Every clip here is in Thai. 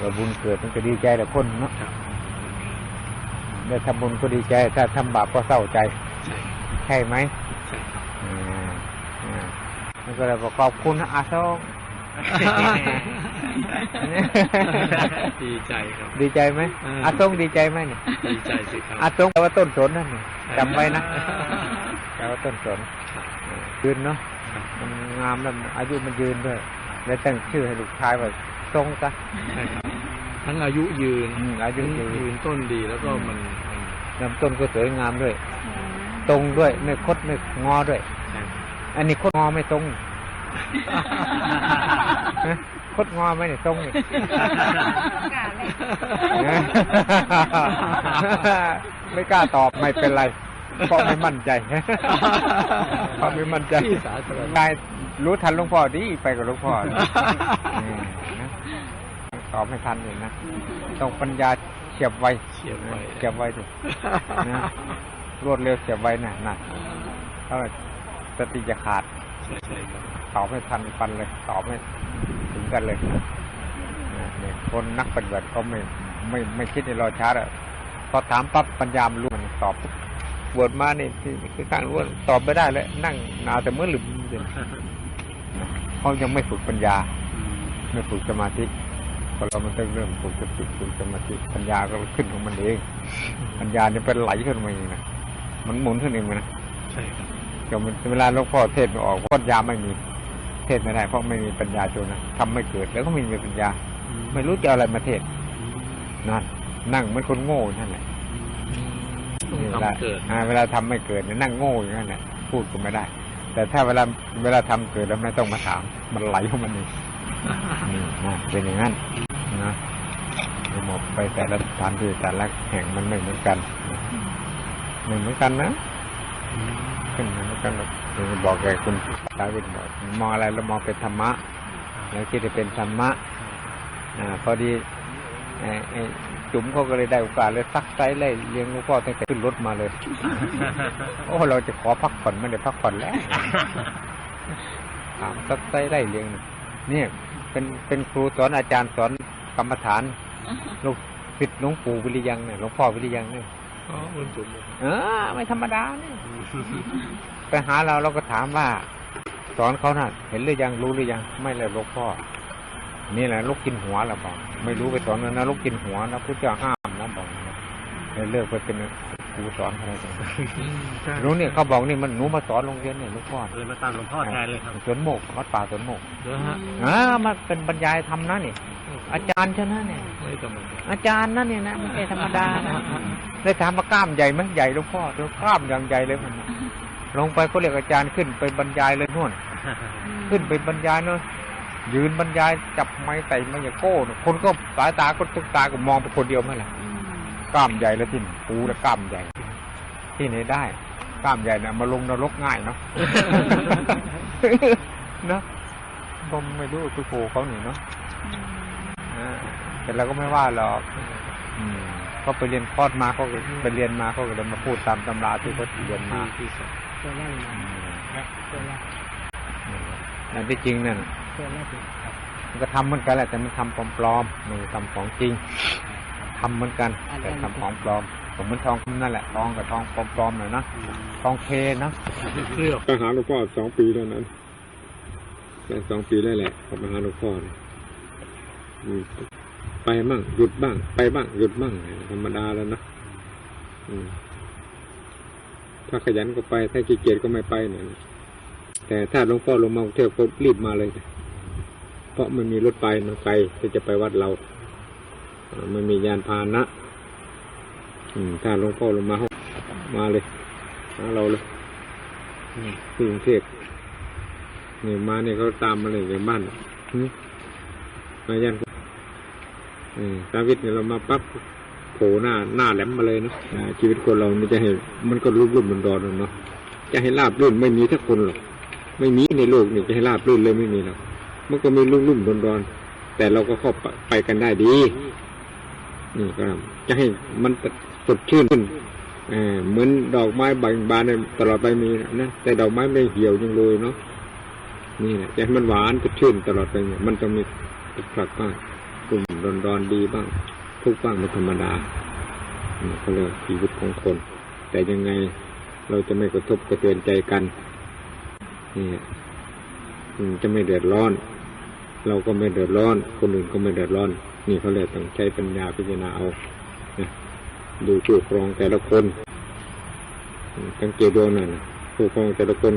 ว่าบุญเกิดมันก็ดีใจแต่คนเนาะครับได้ทำบุญก็ดีใจ ถ้าทำบาปก็เศร้าใจ ใช่ใช่ไหมใช่ครับอ่าอ่ามันก็เลยบอกขอบคุณนะอาโซงดีใจครับ ดีใจไหมเออออาโซงดีใจไหมเนี่ยดีใจสิครับอาโซงแปลว่าต้นสนนั่นนี่จำไว้นะแปลว่าต้นสนครับยืนเนาะครับมันงามแล้วอายุมันยืนด้วย แล้วตั้งชื่อให้ลูกชายว่าทรงซะใช่ครับทั้งอายุยืนอืมอายุยืนยืนต้นดีแล้วก็มันมันลำต้นก็สวยงามด้วย ตรงด้วยไม่คดไม่งอด้วยใช่อันนี้คดงอไม่ตรงฮะคดงอไหมเนี่ยตรงนี่ไม่กล้าตอบไม่เป็นไร เพราะไม่มั่นใจเพราะไม่มั่นใจที่สาธารณะนายรู้ทันหลวงพ่อดีไปกับหลวงพ่ออืมนะตอบไม่ทันเลยนะต้องปัญญาเฉียบไวเฉียบไวเฉียบไวดินะรวดเร็วเฉียบไวน่ะนะถ้าสติจะขาดใช่ใช่ครับตอบไม่ทันปันเลยตอบไม่ถึงกันเลยนะเนี่ยคนนักปฏิบัติก็ไม่ไม่ไม่คิดในรอช้าอะพอถามปั๊บปัญญามันรู้มันตอบปุ๊บ บวชมานี่ที่คือการรู้ว่าตอบไม่ได้เลยนั่งหนาวแต่เมื่อหลืมเดินเขายังไม่ฝึกปัญญาอืมไม่ฝึกสมาธิพอเรามันต้องเริ่มฝึกสติฝึกสมาธิปัญญาก็ขึ้นของมันเอง ปัญญาเนี่ยเป็นไหลขึ้นมาเองนะมันหมุนขึ้นเองนะใช่ครับจนเวลาหลวงพ่อเทศน์ไม่ออกเพราะปัญญาไม่มี เทศน์ไม่ได้เพราะไม่มีปัญญาตัวนั้นทำไม่เกิดแล้วก็ไม่มีปัญญา ไม่รู้จะเอาอะไรมาเทศน์นั่นนั่งเหมือนคนโง่นั่นแหละต้อง เวลาทำเกิดอ่าเวลาทำไม่เกิดเนี่ยนั่งโง่อย่างนั้นแหละพูดก็ไม่ได้ แต่ถ้าเวลาเวลาทำเกิดแล้วไม่ต้องมาถาม มันไหลของมันเองนี่นะเป็นอย่างนั้นนะหมดไปแต่ละสถานที่แต่ละแห่งมันไม่เหมือนกันไม่เหมือนกันนะขึ้นมาแล้วก็คือบอกแกคุณดาวิดบอกมองอะไรแล้วมองเป็นธรรมะ แล้วคิดจะเป็นธรรมะอ่าพอดีไอ้ไอ้ จุ๋มเขาก็เลยได้โอกาสเลยซักไซไล่เลี้ยงหลูกพ่อตั้งแต่ขึ้นรถมาเลยโอ้เราจะขอพักผ่อนไม่ได้พักผ่อนแล้วถามซักไซไล่เลี้ยงน่ะเนี่ยเป็นเป็นครูสอนอาจารย์สอนกรรมฐานลูกศิษย์หลวงปู่วิริยังเนี่ยหลวงพ่อวิริยังเนี่ยอ๋อคุณจุ๋มเออไม่ธรรมดาเนี่ยไปหาเราเราก็ถามว่า สอนเขาน่ะ เห็นหรือยังรู้หรือยัง ไม่เลยหลวงพ่อ นี่แหละลูกกินหัวเราบอกไม่รู้ไปสอนนะลูกกินหัวนะพุทธเจ้าห้ามนะบอกนะเลยเลิกไปเป็นครูสอนอะไรกันใช่รู้เนี่ยเขาบอกนี่มันหนูมาสอนโรงเรียนเนี่ยหลูกพ่อเลยมาตามหลวงพ่อแทนเลยครับสวนโมกวัดป่าสวนโมกเดี๋ยวฮะอ่ามาเป็นบรรยายธรรมนะนี่อาจารย์ใช่ไหมเนี่ยไม่ธรรมดาอาจารย์นั่นเนี่ยนะไม่ใช่ธรรมดานะเลยถามว่ากล้ามใหญ่ไหมใหญ่หลวงพ่อเดี๋ยวกล้ามอย่างใหญ่เลยมันน่ะลงไปเขาเรียกอาจารย์ขึ้นไปบรรยายเลยนู่นขึ้นไปบรรยายเนาะ ยืนบรรยายจับไม้ใส่ไม้ยาโก้น่ะคนก็สายตาก็ทุกตาก็มองไปคนเดียวนั่นแหละกล้ามใหญ่แล้วที่นี่ปูแล้วกล้ามใหญ่ ที่ไหนได้กล้ามใหญ่นะมาลงนรกง่ายเนาะเนาะผมไม่รู้คือโคเขาหนิเนาะอ่าแต่เราก็ไม่ว่าหรอกอืมเขาไปเรียนคอร์สมาเขาก็ไปเรียนมาเขาก็เลยมาพูดตามตำราที่เขาเรียนมาที่สุดอืมนั่นที่จริงนั่น มันก็ทำเหมือนกันแหละแต่มันทำปลอมๆมันทำของจริงทำเหมือนกัน แต่ทำของปลอมผมเหมือนทองคำนั่นแหละทองกับทองปลอมๆหน่อยนะทองเคนะเคลือบไปหาหลวงพ่อสองปีเท่านั้นได้สองปีได้แหละกลับมาหาหลวงพ่อเนี่ยอืมไปบ้างหยุดบ้าง ไปบ้างหยุดบ้างธรรมดาแล้วนะอืมถ้าขยันก็ไป ถ้าขี้เกียจก็ไม่ไปเนี่ยแต่ถ้าหลวงพ่อลงมากรุงเทพก็รีบมาเลย เพราะมันมีรถไปมันไกลที่จะไปวัดเราเอ่มันมียานพาหนะ อืมถ้าหลวงพ่อลงมาเขามาเลยหาเราเลยที่กรุงเทพเนี่ยมาเนี่ยเขาตามมาเลยจากบ้านมายันอืมดาวิดเนี่ยเรามาปั๊บโผล่หน้าหน้าแหลมมาเลยเนาะชีวิตคนเรานี่จะให้มันก็รุ่มรุ่มดอนเนาะจะให้ราบรื่นไม่มีทักคนหรอกไม่มีในโลกนี่จะให้ราบรื่นเลยไม่มีหรอก มันก็มีรุ่มรุ่มดอนดอนแต่เราก็เข้าไปกันได้ดีนี่ก็จะให้มันสดชื่นขึ้นเออเหมือนดอกไม้บานบานเนี่ยตลอดไปมีนะแต่ดอกไม้ไม่เหี่ยวยังโรยเนาะนี่แหละจะให้มันหวานจะชื่นตลอดไปเนี่ยมันจะมีผลักมากกลุ่มร้อนร้อนดีบ้าง ทุกบ้างเป็นธรรมดานี่เขาเรียกชีวิตของคน แต่ยังไงเราจะไม่กระทบกระเทือนใจกันนี่ จะไม่เดือดร้อน เราก็ไม่เดือดร้อน คนอื่นก็ไม่เดือดร้อน นี่เขาเรียกต้องใช้ปัญญาพิจารณาเอานะดูผู้ครองแต่ละคนสังเกตดูหน่อยนะผู้ครองแต่ละคน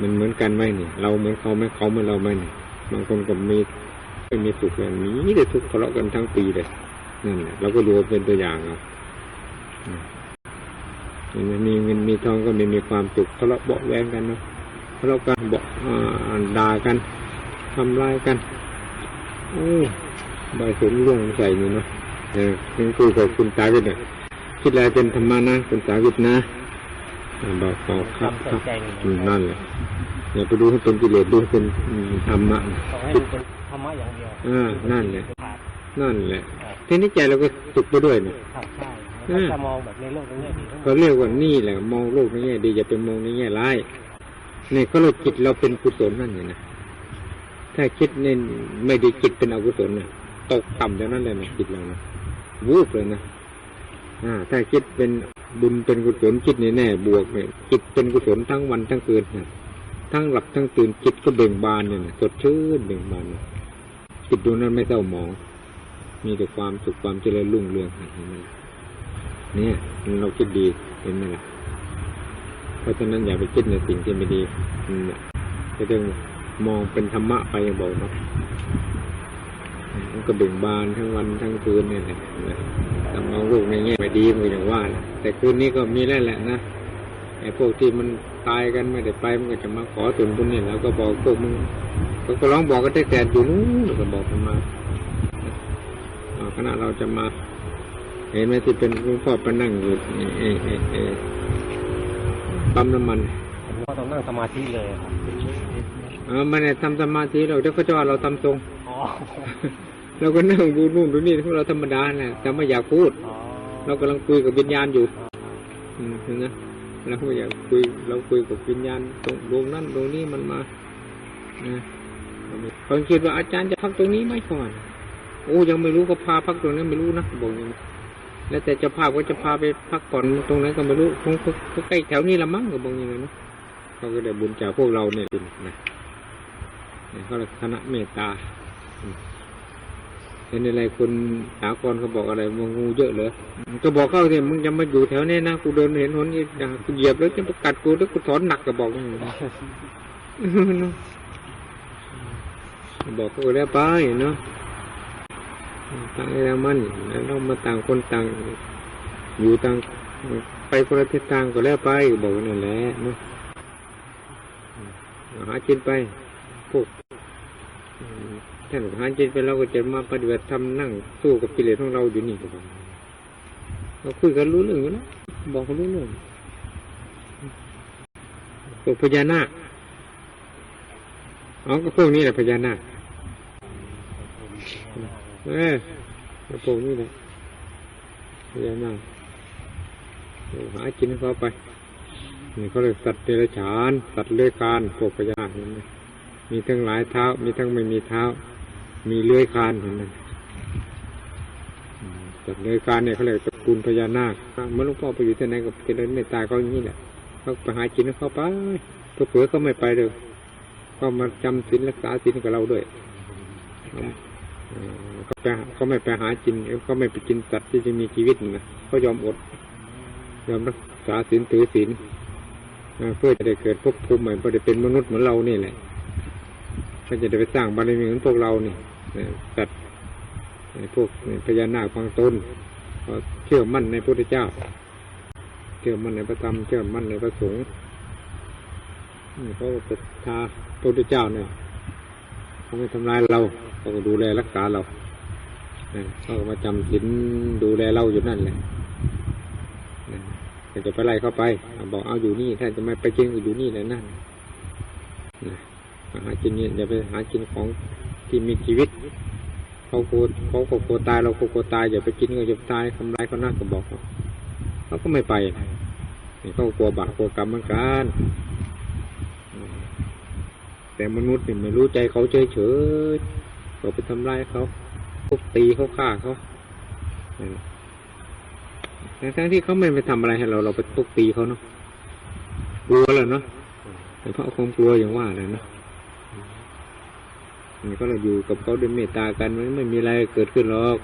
มันเหมือนกันไหมนี่ เราเหมือนเขาไหมเขาเหมือนเราไหมนี่บางคนก็มีไม่มีสุขเลยมีแต่ทุกข์ทะเลาะกันทั้งปีเลยนั่นแหละเราก็ดูเป็นตัวอย่างเอาอืมเห็นไหมมีเงินมีทองก็ไม่มีความสุขทะเลาะเบาแวงกันเนาะ เลาะกันเบาะอ่าด่ากันทำร้ายกันโอ้ใบสมร่วงใส่นี่เนาะเออนี่คุยกับคุณสาวิทย์เนี่ยคิดอะไรเป็นธรรมะนะคุณสาวิทย์นะอ่าบอกบอกครับครับใจหนึ่งอืมนั่นแหละอย่าไปดูให้เป็นกิเลสดูให้เป็นอืมธรรมะต้องให้มันเป็นธรรมะอย่างเดียวอ่านั่นแหละขาดนั่นแหละทีนี้ใจเราก็สุขไปด้วยเนี่ยขาดใช่อืมันมก็จะมองแบบในโลกในแง่ดีทั้งหมเขาดเรียกว่านี่แหละมองโลกในแง่ดีอย่าไปมองในแง่ร้าย นี่ก็เราจิตเราเป็นกุศลนั่นเนี่ยนะถ้าคิดในไม่ดีจิตเป็นอกุศลเนี่ยตกต่ำจากนั้นเลยนะจิตเรานะวูบเลยนะอ่า ถ้าคิดเป็นบุญเป็นกุศลคิดในแน่บวกเนี่ยจิตเป็นกุศลทั้งวันทั้งคืนนะทั้งหลับทั้งตื่นจิตก็เบ่งบานเนี่ยนะสดชื่นเบ่งบานนะจิตดวงนั้นไม่เศร้าหมอง มีแต่ความสุขความเจริญรุ่งเรืองเห็นไหมเนี่ยเราคิดดีเห็นไหมล่ะ ราะฉะนั้นอย่าไปคิดในสิ่งที่ไม่ดีอืมก็ต้องมองเป็นธรรมะไปอย่างบอกเนาะมันก็เบ่งบานทั้งวันทั้งคืนเนี่ยแหละนะแต่มองลูกในแง่ไม่ดีมันอย่างว่าแหละแต่คืนนี้ก็มีแล้วแหละนะไอ้พวกที่มันตายกันไม่ได้ไปมันก็จะมาขอส่วนบุญเนี่ยแล้วก็บอกพวกมึงก็ก็ร้องบอกกันแต่แต่อยู่นู้นก็บอกกันมาขณะเราจะมา เห็นไหมที่เป็นหลวงพ่อไปนั่งอยู่เอเอเอ ปั๊มน้ำมันผมก็ต้องนั่งสมาธิเลยครับเออไม่ได้ทำสมาธิเราเดี๋ยวเขาจะว่าเราทำทรงอ๋อเราก็นั่งดูนู่นดูนี่พวกเราธรรมดาแหละแต่ไม่อยากพูดอ๋อเรากำลังคุยกับวิญญาณอยู่ อืมเห็นไหมเราก็อยากคุย เราคุยกับวิญญาณตรงดวงนั้นดวงนี้มันมานะคนคิดว่าอาจารย์จะพักตรงนี้ไหมก่อน โอ้ยังไม่รู้ก็พาพักตรงนั้นไม่รู้นะบอกอย่างนี้ แล้วแต่จะพาก็จะพาไปพักผ่อนตรงไหนก็ไม่รู้คงใกล้แถวนี้ละมั้งก็บอกอย่างนี้นะเขาก็ได้บุญจากพวกเราเนี่ยนะเนี่เขาเรียกคณะเมตตาเห็นอะไรคนสากรเขาบอกอะไรมงงูเยอะเหรอก็บอกเขาสิมึงจะมาอยู่แถวนี้นะกูเดินเห็นหนนี้ด่ากูเหยียบแล้วจะประกัดกูแล้วกูถอนหนักก็บอกอย่างนี้บอกเขาแล้วไปเนาะ ต่างแล้วมันแล้วเรามาต่างคนต่าง อยู่ต่างไปคนละทิศทางก็แล้วไปบอกนั่นแหละนะหากินไปพวกท่านหากินไปเราก็จะมาปฏิบัติทำนั่งสู้กับกิเลสของเราอยู่นี่ก็บอกเราคุยกันรู้เรื่องอยู่นะบอกเขารู้เรื่องตัวพญานาคอ๋อก็พวกนี้แหละพญานาค เออพวกนี้แหละพญานาคหากินเขาไปนี่เขาเรียกสัตว์เดรัจฉาน สัตว์เลื้อยคานพวกพญานาคเห็นไหมมีทั้งหลายเท้า มีทั้งไม่มีเท้า มีเลื้อยคานเห็นไหมสัตว์เลื้อยคานเนี่ยเขาเรียกตระกูลพญานาคเมื่อหลวงพ่อไปอยู่ที่ไหนก็จะเดินไม่ตายเขาอย่างนี้แหละเขาไปหากินเขาไปเผือเขาไม่ไปเลยก็มาจำศีลรักษาศีลกับเราด้วย เขาไปเขาไม่ไปหากินเขาไม่ไปกินสัตว์ที่จะมีชีวิตนะเขายอมอด ยอมรักษาศีลถือศีลเพื่อจะได้เกิดภพภูมิใหม่เพื่อจะเป็นมนุษย์เหมือนเรานี่แหละเพื่อจะได้ไปสร้างบารมีเหมือนพวกเราเนี่เอ่อสัตว์พวกพญานาคบางตนเชื่อมั่นในพระพุทธเจ้า เชื่อมั่นในพระธรรมเชื่อมั่นในพระสงฆ์เขาก็ศรัทธาพระพุทธเจ้าเนี่ยเขาไม่ทำร้ายเรา เขาก็ดูแลรักษาเราเขาก็มาจำศีลดูแลเราอยู่นั่นแหละเนี่ยแต่จะไปไล่เข้าไปบอกเอาอยู่นี่ถ้าจะไม่ไปกินก็อยู่นี่แหละนั่นนะมาหากินเนี่ยอย่าไปหากินของที่มีชีวิตเขาโกลัวเขาก็กลัวตายเราก็กลัวตายอย่าไปกินก็จะตายทำร้ายเขาหน้าก็บอกเขาเขาก็ไม่ไปเขากลัวบาปกลัวกรรมเหมือนกันแต่มนุษย์เนี่ยไม่รู้ใจเขาเฉยเฉย เราไปทำร้ายเขาทุบตีเขาฆ่าเขาแทั้งที่เขาไม่ไปทำอะไรให้เราเราไปทุบตีเขาเนาะกลัวแหละเนาะแต่เพราะความกลัวอย่างว่าเลยเนาะนี่ก็เราอยู่กับเขาด้วยเมตตากันมันไม่มีอะไรเกิดขึ้นหรอก